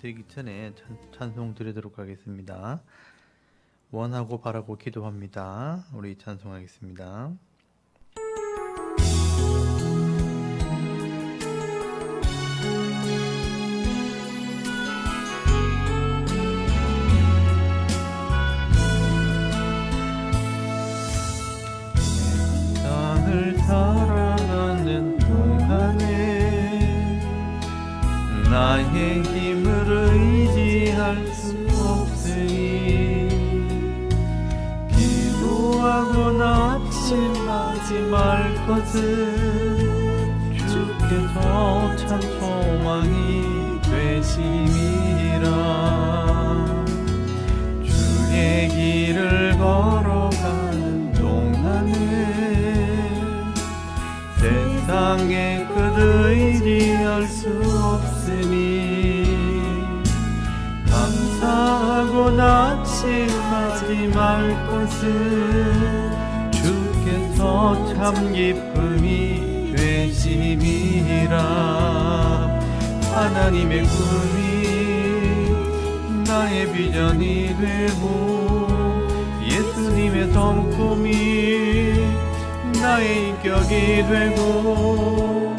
드리기 전에 찬, 찬송 드리도록 하겠습니다. 원하고 바라고 기도합니다. 우리 찬송하겠습니다. 말 것은 주께서 참 소망이 되심이라. 주의 길을 걸어가는 동안에 세상에 끝의지할 수 없으니 감사하고 낙심하지 말 것은 주께서 참 기쁨이 되심이라 하나님의 꿈이 나의 비전이 되고 예수님의 성품이 나의 인격이 되고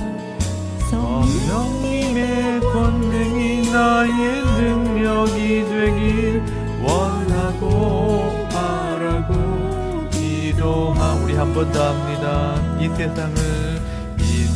성령님의 권능이 나의 능력이 되길 원하고 바라고 기도하 우리 한 번 더 합니다. 이 세상을 이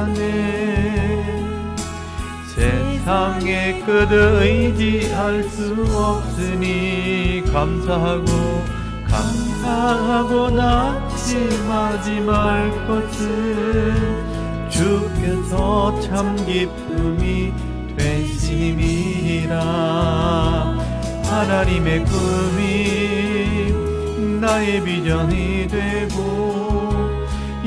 동안에 세상의 끝 의지할 수 없으니 감사하고 감사하고 낙심하지 말 것은 주께서 참 기쁨이 되심이라. 하나님의 꿈이 나의 비전이 되고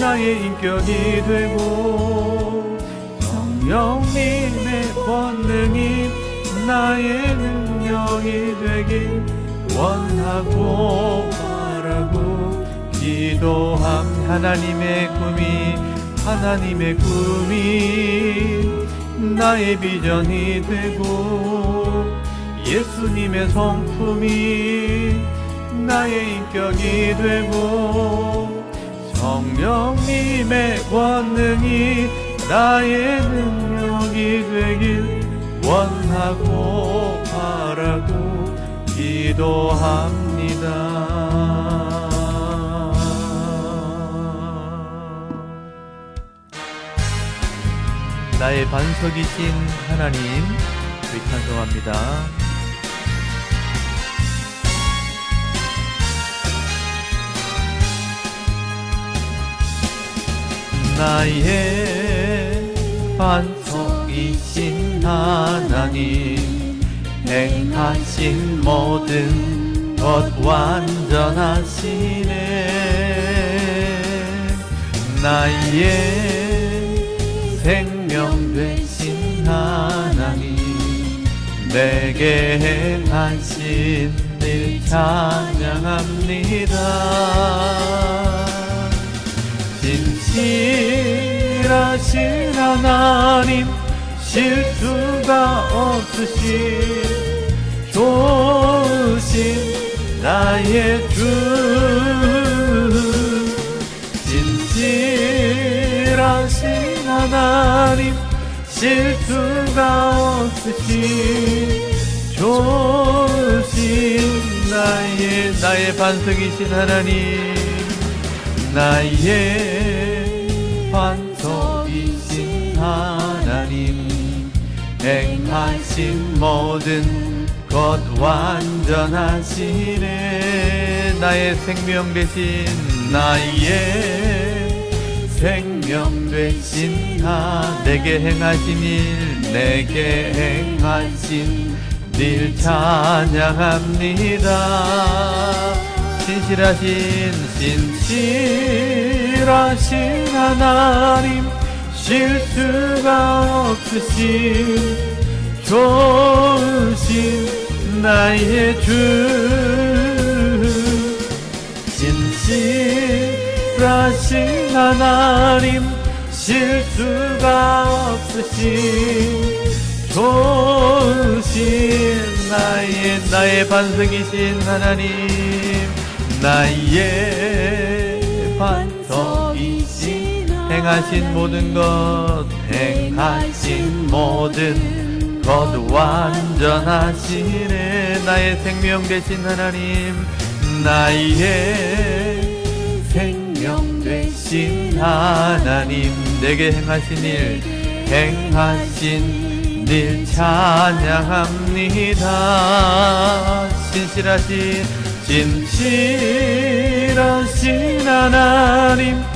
나의 인격이 되고 성령님의 권능이 나의 능력이 되길 원하고 바라고 기도함. 하나님의 꿈이 하나님의 꿈이 나의 비전이 되고 예수님의 성품이 나의 인격이 되고 성령님의 권능이 나의 능력이 되길 원하고 바라고 기도합니다. 나의 반석이신 하나님, 찬송합니다. 나의 반석이신 하나님 행하신 모든 것 완전하시네. 나의 생명 되신 하나님 내게 행하신 일 찬양합니다 진실하신 하나님 실수가 없으신 좋으신 나의 주. 진실하신 하나님 실수가 없으신 좋으신 나의 나의 반석이신 하나님 나의 행하신 모든 것 완전하시네. 나의 생명 되신 나의 생명 되신 하 내게 행하신 일 내게 행하신 일 찬양합니다. 신실하신 신실하신 하나님 실수가 없으신 좋으신 나의 주. 진실하신 하나님 실수가 없으신 좋으신 나의 나의 반석이신 하나님 나의 행하신 모든 것 행하신 모든 것 완전하시네. 나의 생명 되신 하나님 나의 생명 되신 하나님. 내게 행하신 일 행하신 일 찬양합니다. 신실하신 진실하신 하나님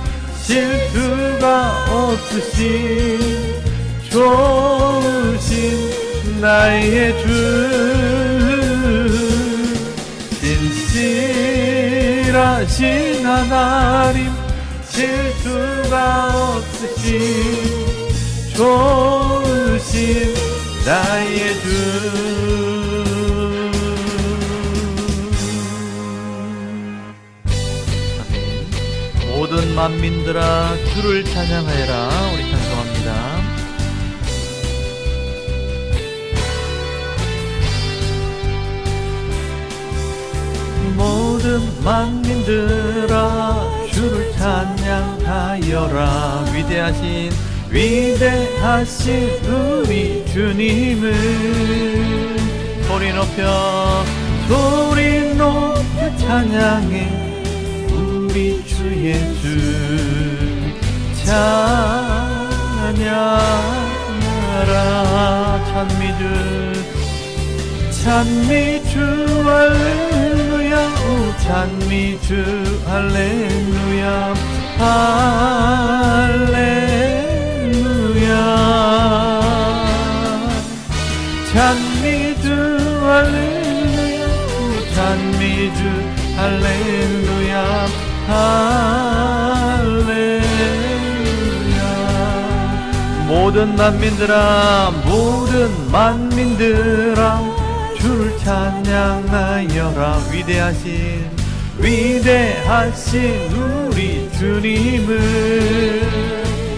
실수가 없으신 좋으신 나의 주. 진실하신 하나님 실수가 없으신 좋으신 나의 주 만민들아 주를 찬양하여라. 우리 찬송합니다. 모든 만민들아 주를 찬양하여라. 위대하신 위대하신 우리 주님을 소리 높여 소리 높여 찬양해. 우리 주 예수 찬양하라. 찬미주 찬미주 할렐루야. 오 찬미주 할렐루야. 할렐루야. 찬미주 할렐루야. 오 찬미주 할렐루야 할렐루야. 모든 만민들아 모든 만민들아 주를 찬양하여라. 위대하신 위대하신 우리 주님을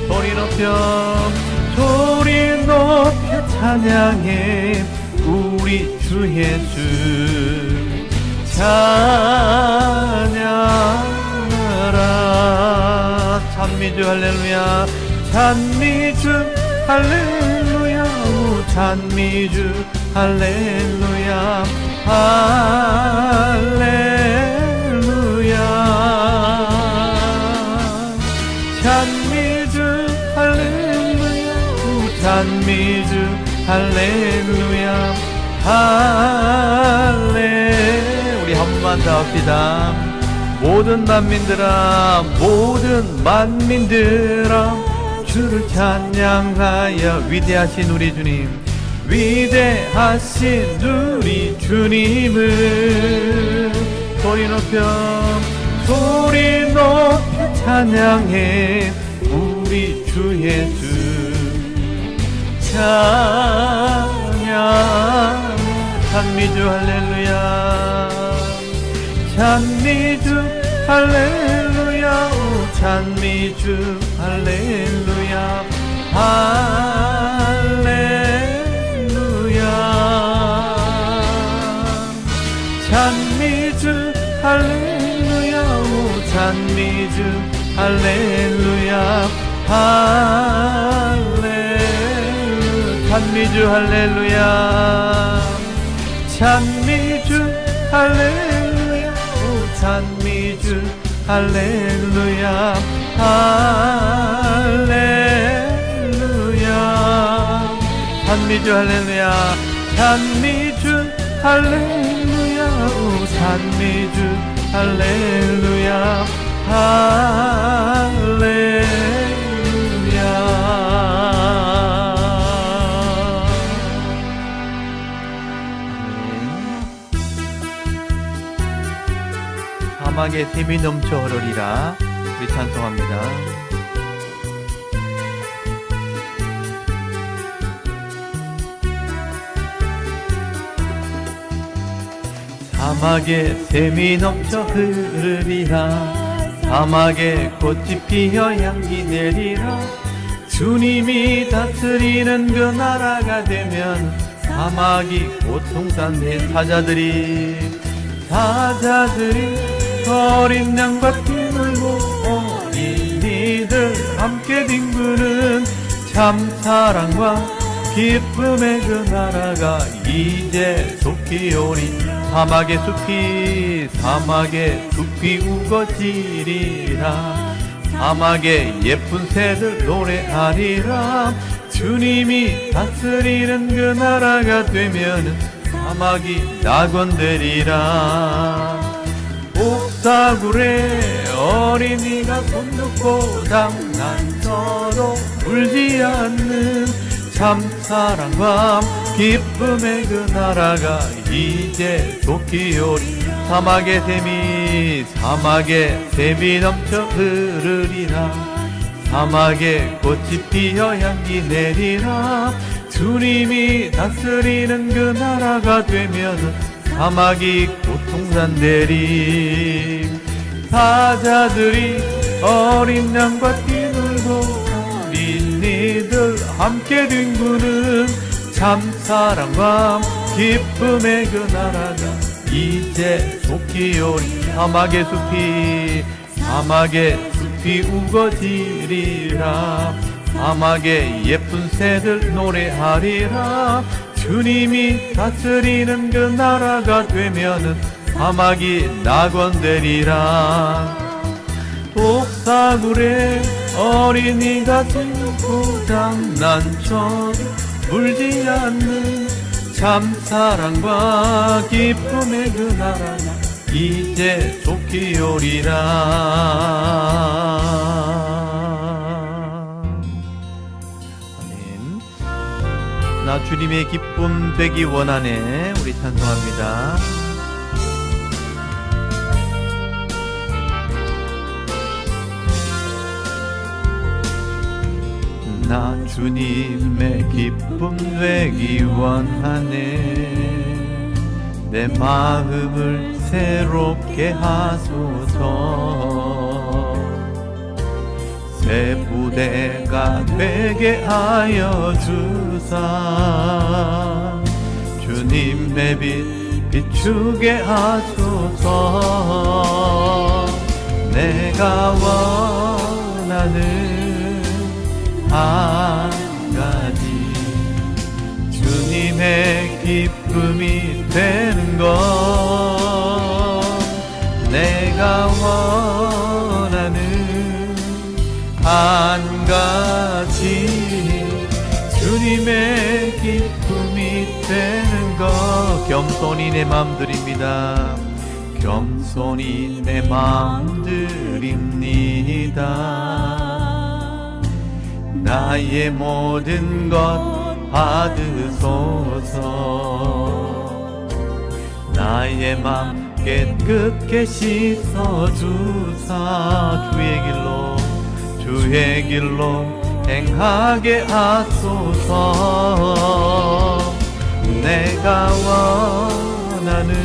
소리 높여 소리 높여 찬양해. 우리 주 예수. 찬양 찬미주 할렐루야. 찬미주 할렐루야. 오 찬미주 할렐루야. 할렐루야. 찬미주 할렐루야. 오 찬미주 할렐루야. 할렐 우리 한 번만 더 합시다 모든 만민들아 모든 만민들아 주를 찬양하여 위대하신 우리 주님 위대하신 우리 주님을 소리 높여 소리 높여 찬양해 우리 주 예수. 찬양 찬미주 할렐루야. 찬미주 할렐루야 오 찬미 주 할렐루야 할렐루야. 찬미 주 할렐루야 오 찬미 주 할렐루야 할렐루 할렐루야. 찬미 주 할렐루야. 오 찬미주 할렐루야 할렐루야. 찬미주 할렐루야 찬미주 할렐루야. 오 찬미주 할렐루야 할렐루야 사막에 샘이 넘쳐 흐르리라. 우리 찬송합니다. 사막에 샘이 넘쳐 흐르리라. 사막에 꽃이 피어 향기 내리라. 주님이 다스리는 그 나라가 되면 사막이 고통산대 사자들이 사자들이 어린 양과 뛰놀고 어린 이들 함께 뒹구는 참 사랑과 기쁨의 그 나라가 이제 속히 오니 사막의 숲이 사막의 숲이 우거지리라. 사막의 예쁜 새들 노래하리라. 주님이 다스리는 그 나라가 되면 사막이 낙원되리라 옥사굴에 어린이가 손놓고 장난쳐도 울지 않는 참 사랑과 기쁨의 그 나라가 이제 속히 오리. 사막의 샘이 사막의 샘이 넘쳐 흐르리라. 사막에 꽃이 피어 향기 내리라. 주님이 다스리는 그 나라가 되면 사막이 고통산 되리 사자들이 어린 양과 뛰놀고 어린 이들 함께 뒹구는 참 사랑과 기쁨의 그 나라가 이제 속히 오리 사막의 숲이 사막의 숲이 우거지리라. 사막의 예쁜 새들 노래하리라 주님이 다스리는 그 나라가 되면은 사막이 낙원되리라. 독사굴에 어린이가 들고 장난쳐 울지 않는 참 사랑과 기쁨의 그 나라가 이제 속히 오리라 나 주님의 기쁨 되기 원하네. 우리 찬송합니다. 나 주님의 기쁨 되기 원하네. 내 마음을 새롭게 하소서 새 부대가 되게 하여 주사. 주님의 빛 비추게 하소서. 내가 원하는 한 가지. 주님의 기쁨이 되는 것 겸손히 내 마음 드립니다. 겸손히 내 마음 드립니다. 나의 모든 것 받으소서. 나의 맘 깨끗게 씻어주사. 주의 길로 주의 길로 행하게 하소서 내가 원하는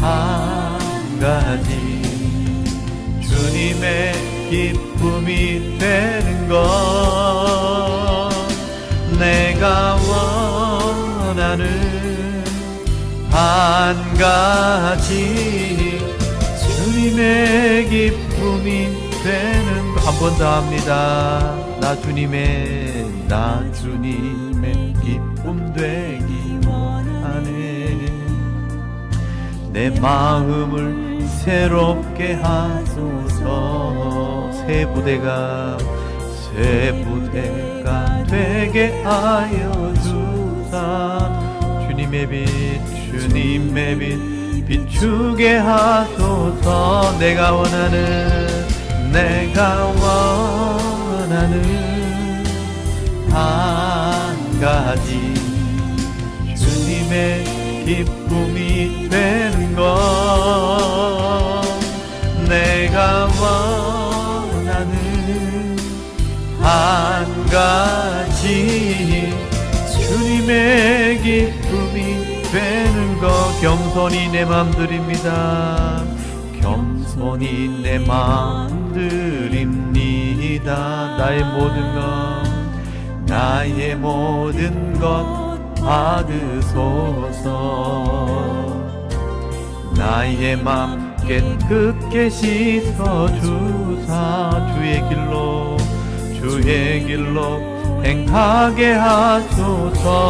한 가지. 주님의 기쁨이 되는 것. 내가 원하는 한 가지. 주님의 기쁨이 되는 것. 한 번 더 합니다. 나 주님의 나 기쁨 되기 원하네. 내 마음을 새롭게 하소서. 새 부대가 새 부대가 되게 하여 주사. 주님의 빛 주님의 빛 비추게 하소서. 내가 원하는 내가 원하는 한 가지 기쁨이 되는 것. 내가 원하는 한 가지 주님의 기쁨이 되는 것. 겸손히 내 맘 드립니다. 겸손히 내 맘 드립니다. 나의 모든 것 나의 모든 것 받으소서. 나의 맘 깨끗게 씻어주사 주의 길로 주의 길로 행하게 하소서.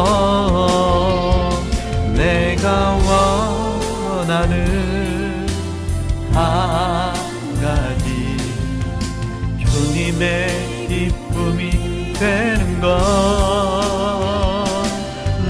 내가 원하는 한 가지. 주님의 기쁨이 되는 것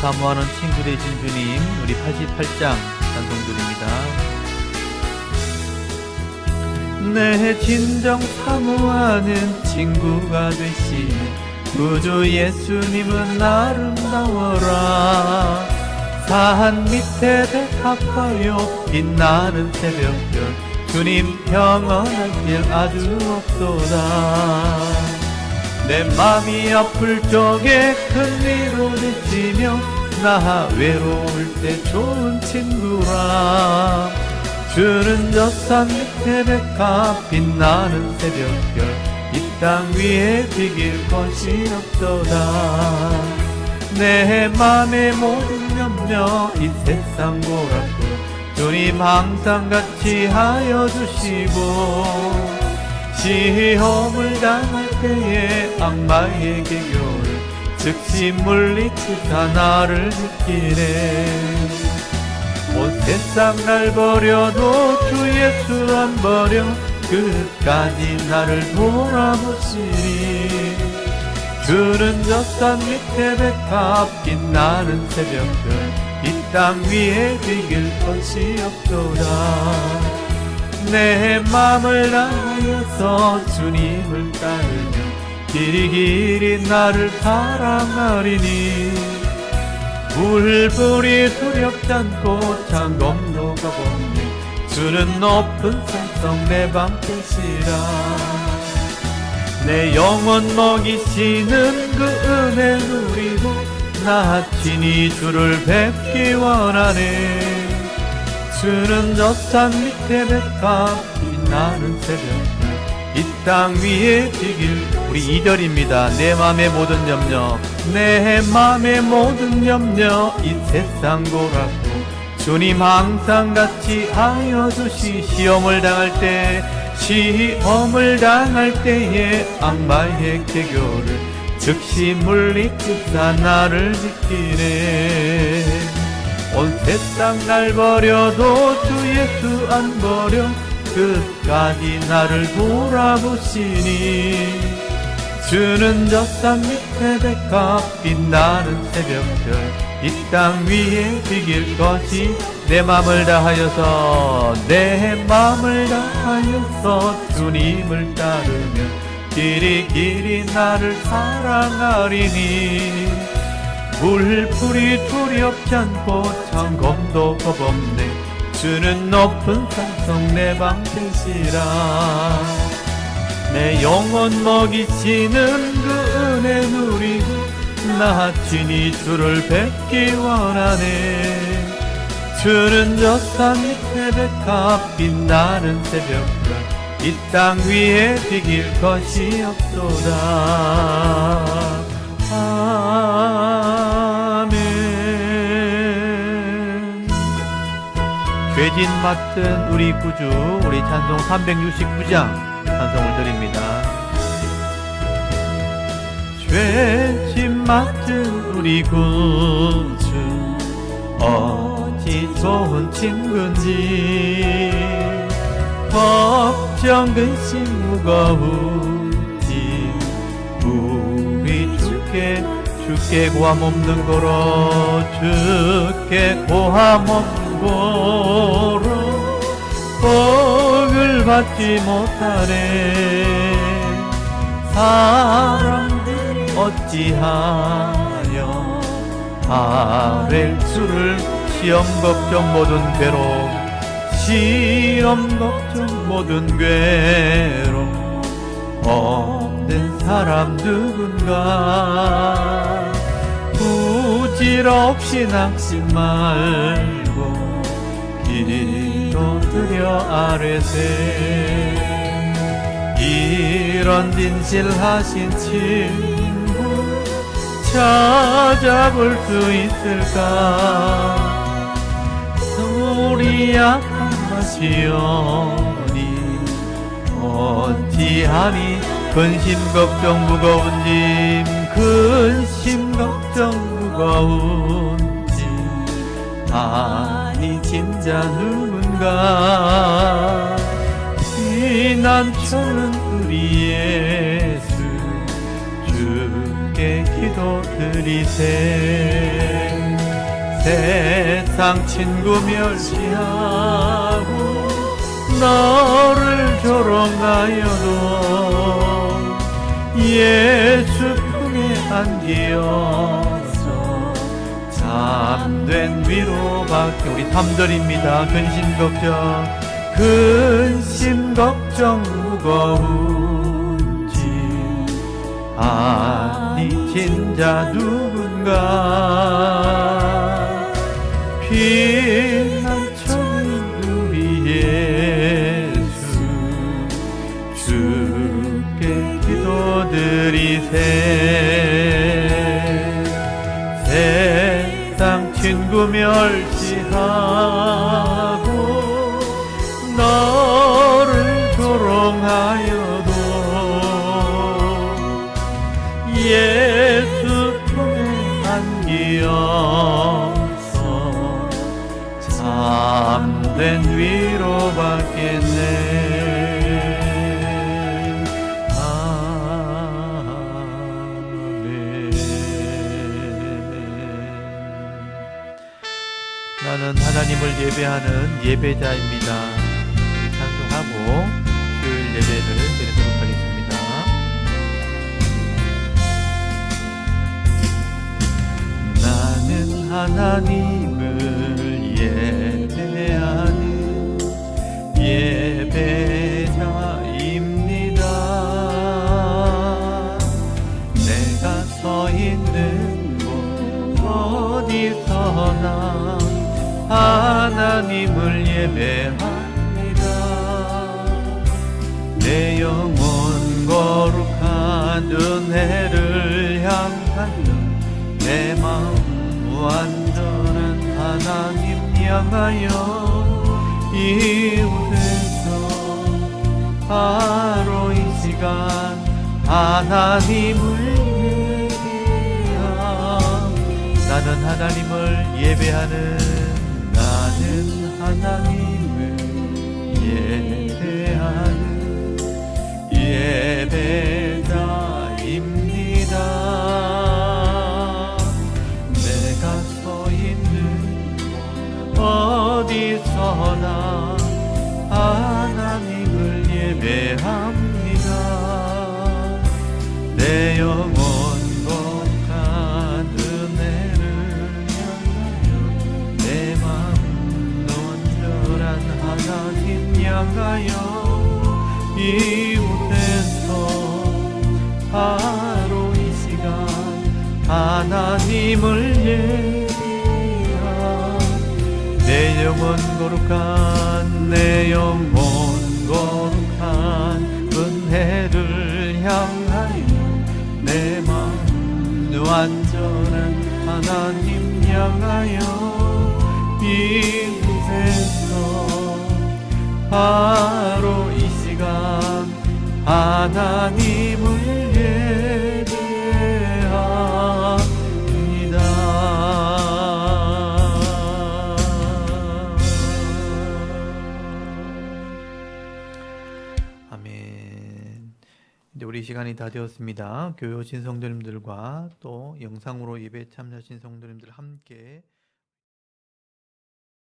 사모하는 친구 되신 주님 우리 88장 찬송드립니다. 내 진정 사모하는 친구가 되신 구주 예수님은 아름다워라. 산 밑에 백합화요 빛나는 새벽별 주님 평안한 길 아주 없도다 내 맘이 아플 적에 큰 위로 되시며 나 외로울 때 좋은 친구라. 주는 저산 밑에 백합 빛나는 새벽별 이 땅 위에 비길 것이 없도다. 내 맘의 모든 염려 이 세상 고라고 주님 항상 같이 하여 주시고 시험을 당할 때에 악마의 개교를 즉시 물리치사 나를 지키네. 온 세상 날 버려도 주 예수 안 버려 끝까지 나를 돌아보시니. 주는 저산 밑에 백합 빛나는 새벽별 이 땅 위에 비길 것이 없도다 내 맘을 다하여서 주님을 따르며 길이 길이 나를 사랑하리니. 물불이 두렵지 않고 창 건너가 보니 주는 높은 산성 내 방패시라. 내 영혼 먹이시는 그 은혜 누리고 나 친히 주를 뵙기 원하네 주는 저산 밑에 백합 빛나는 새벽 이 땅 위에 비길. 우리 2절입니다. 내 맘의 모든 염려. 내 맘의 모든 염려. 이 세상 고라고. 주님 항상 같이 하여 주시. 시험을 당할 때 시험을 당할 때에 악마의 개교를 즉시 물리치사 나를 지키네 온 세상 날 버려도 주 예수 안 버려 끝까지 나를 돌아보시니. 주는 저 산 밑에 백합 빛나는 새벽별 이 땅 위에 비길 것이 내 맘을 다하여서 내 맘을 다하여서 주님을 따르며 길이 길이 나를 사랑하리니 물풀이 두렵지 않고 창검도 겁없네. 주는 높은 산성 내 방패시라. 내 영혼 먹이시는 그 은혜 누리고 나 친히 주를 뵙기 원하네. 주는 저산 밑에 백합 빛나는 새벽별 이 땅 위에 비길 것이 없도다 죄진 맡은 우리 구주 우리 찬송 369장 찬송을 드립니다. 죄진 맡은 우리 구주 어찌 좋은 친구인지. 걱정 근심 무거운지. 우리 주께 주께 고함 없는 거로 주께 고함 없는 거로 복을 받지 못하네. 사람들이 어찌하여 아랠 수를 시험 걱정 모든 괴로움 시험 걱정 모든 괴로움 없는 사람 누군가? 부질없이 낙심 말고 기도드려 아뢰세. 이런 진실하신 친구 찾아볼 수 있을까? 우리 약한 것이오니 어찌하니? 근심 걱정 무거운 짐 근심 걱정 무거운 짐. 아 니 진짜 누군가 피난처는 우리 예수 주께 기도드리세. 세상 친구 멸시하고 너를 조롱하여도 예수 품에 안기어서 잠된 위로밖에 우리 담들입니다. 근심 걱정 근심 걱정 무거운지. 아니 진짜 누군가 피난처는 우리 예수 주께 기도드리세. 세상 친구 멸시 하고 너를 조롱하여도 예수 품에 안기어서 참된 위로받겠네 예배하는 예배자입니다. 찬송하고 주일 예배를 드리도록 하겠습니다. 나는 하나님을 예배하는 예배자입니다. 내가 서 있는 곳 어디서나 하나님을 예배합니다. 내 영혼 거룩한 은혜를 향하여 내 마음 완전한 하나님 향하여 이웃에서 바로 이 시간 하나님을 나는 하나님을 예배하는 하나님을 예배하는 예배자입니다. 내가 서 있는 어디서 하나님 향하여 이곳에서 바로 이 시간 하나님을 예배하 내 영혼 거룩한 내 영혼 거룩한 은혜를 향하여. 내 마음 완전한 하나님 향하여. 이곳에서 바로 이 시간 하나님을 예배합니다. 아멘. 이제 우리 시간이 다 되었습니다. 교회 오신 성도님들과 또 영상으로 예배 참여하신 성도님들 함께